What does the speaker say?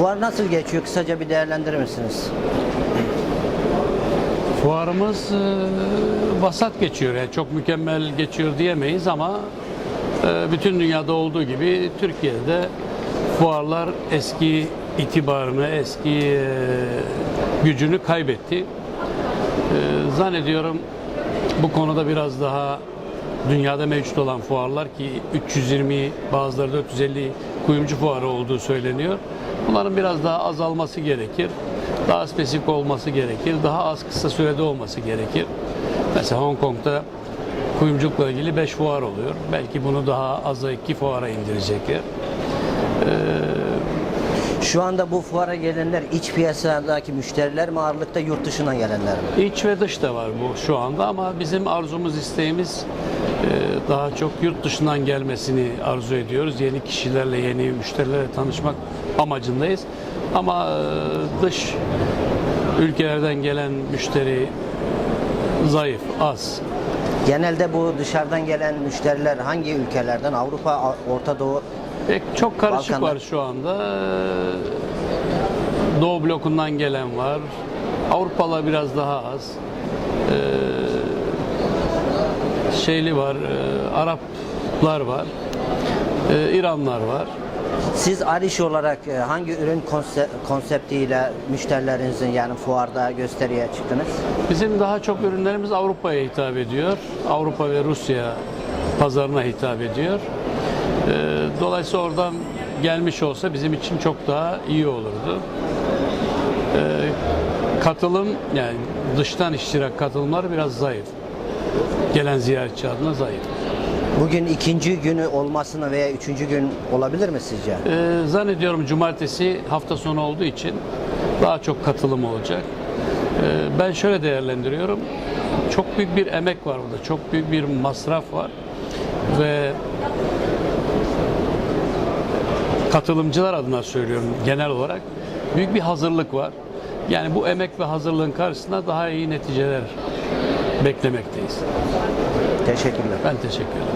Fuar nasıl geçiyor? Kısaca bir değerlendirir misiniz? Fuarımız e, vasat geçiyor. Yani çok mükemmel geçiyor diyemeyiz ama e, bütün dünyada olduğu gibi Türkiye'de de fuarlar eski itibarını, eski e, gücünü kaybetti. E, zannediyorum bu konuda biraz daha dünyada mevcut olan fuarlar ki 320 bazıları 450 kuyumcu fuarı olduğu söyleniyor. Bunların biraz daha azalması gerekir. Daha spesifik olması gerekir. Daha az kısa sürede olması gerekir. Mesela Hong Kong'da kuyumculukla ilgili 5 fuar oluyor. Belki bunu daha aza 2 fuara indirecekler. Şu anda bu fuara gelenler iç piyasadaki müşteriler mi ağırlıkta yurt dışından gelenler mi? İç ve dış da var bu şu anda ama bizim arzumuz, isteğimiz e, daha çok yurt dışından gelmesini arzu ediyoruz. Yeni kişilerle, yeni müşterilerle tanışmak amacındayız. Ama e, dış ülkelerden gelen müşteri zayıf, az. Genelde bu dışarıdan gelen müşteriler hangi ülkelerden? Avrupa, Orta Doğu, Pek çok karışık Balkanlar. var şu anda. Ee, Doğu blokundan gelen var. Avrupalı biraz daha az. Ee, şeyli var, e, Araplar var. Ee, İranlar var. Siz Ariş olarak e, hangi ürün konse- konseptiyle müşterilerinizin yani fuarda gösteriye çıktınız? Bizim daha çok ürünlerimiz Avrupa'ya hitap ediyor. Avrupa ve Rusya pazarına hitap ediyor. Ee, Dolayısıyla oradan gelmiş olsa bizim için çok daha iyi olurdu. Ee, Katılım yani dıştan iştirak katılımlar biraz zayıf. Gelen ziyaretçi adına zayıf. Bugün ikinci günü olmasını veya üçüncü gün olabilir mi sizce? Ee, zannediyorum cumartesi hafta sonu olduğu için daha çok katılım olacak. Ee, ben şöyle değerlendiriyorum. Çok büyük bir emek var burada. Çok büyük bir masraf var. Ve katılımcılar adına söylüyorum genel olarak büyük bir hazırlık var. Yani bu emek ve hazırlığın karşısında daha iyi neticeler beklemekteyiz. Teşekkürler. Ben teşekkür ederim.